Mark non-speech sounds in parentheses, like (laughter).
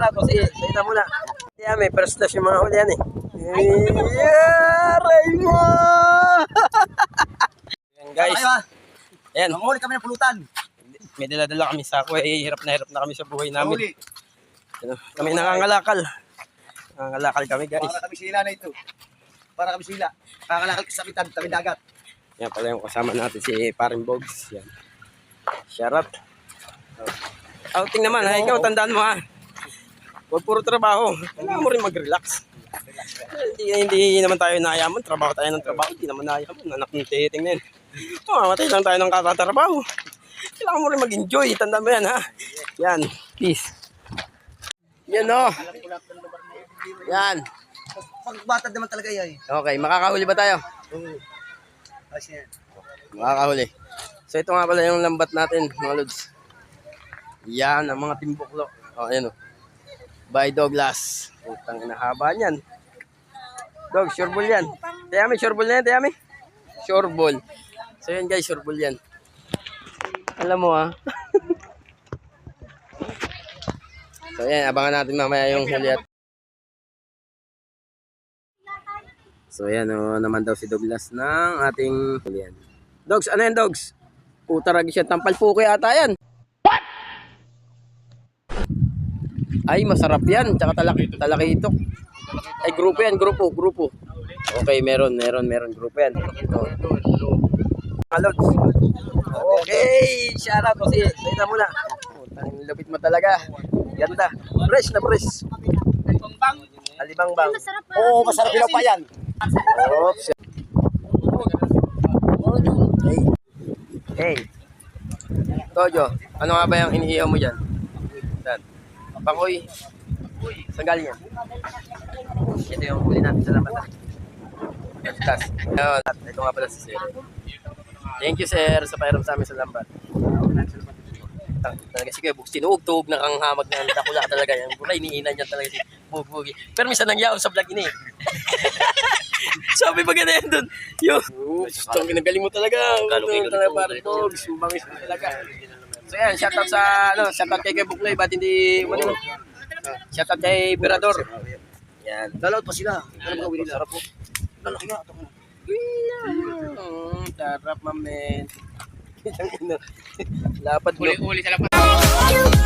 Shoutout ko. Sige, salita muna. Kaya may class yung mga huli yan eh. Yeah, Raymo! (laughs) Yan guys. Ayan, Manghuli kami ng pulutan. may dala-dala kami sa ako eh. Hirap na hirap na kami sa buhay namin. Kami nangangalakal. Nangangalakal kami guys. Para kami sila na ito. Para kami sila. Ka sa bitan, tabi dagat. Yan pala yung kasama natin si Paring Bogs. Yan. Shoutout. Outing naman ha. Ikaw, tandaan mo ha. Huwag puro trabaho. Kailangan mo rin mag-relax. Hindi, hindi naman tayo nayaman. Trabaho tayo ng trabaho. Hindi naman nayaman. Anak ng titing na yun. Mamamatay lang tayo ng kakatrabaho. Kailangan mo rin mag-enjoy. Tandaan mo yan ha. Yan. Peace. Yan o. Yan. Pagbatad naman talaga yan. Okay, makakahuli ba tayo? Oo. Kasi yan. Makakahuli. So ito nga pala yung lambat natin, mga lods. Yan, ang mga timbuklo. O, oh, ayan o. By Douglas. Putang inahaba niyan. Dog, sure ball yan. Tayami, sure ball na yan, Tayami. Sure ball. So yan guys, sure ball yan. Alam mo ah. (laughs) so yan, abangan natin mamaya yung huli at So yan o naman daw si Douglas ng ating. Dogs, ano yan dogs? Putaragi siya, tampal puki ata yan. Ay, masarap yan. Tsaka talaki, talakitok. Ay, grupo yan, grupo, grupo. Okay, meron, meron, meron, grupo yan. Oh. Okay, shout out kasi. Salita muna. Putang lupit mo talaga. Ganda. Fresh na fresh. Alibang bang. Oo, masarap ilaw pa yan. Oops. Hey. Hey. Tojo, ano nga ba yung iniiyaw mo dyan? Dan. Pakoy. Saan galing yan? Ito yung huli natin sa lambat. Tas. Ayun, at ito nga pala si Sir. Thank you, sir, sa pairam sa amin sa lambat. Talaga sige, buk sinuugtog na kang hamag na dakula talaga yan. Pura iniinan niya talaga si Bugbugi. Pero minsan nangyaw sa vlog ini. (laughs) Sabi pa ganyan doon. Yung, oops, itong ginagaling mo talaga. Ano talaga para dogs, bangis mo talaga. So yan, shoutout sa, ano, shoutout kay kay Buklay, ba't hindi, ano, shoutout kay Berador. Yan. Dalaw pa sila. Ano ba gawin nila? Sarap po. Lalaki nga. sarap mamen. (laughs) Lapad mo. Uli sa lapat.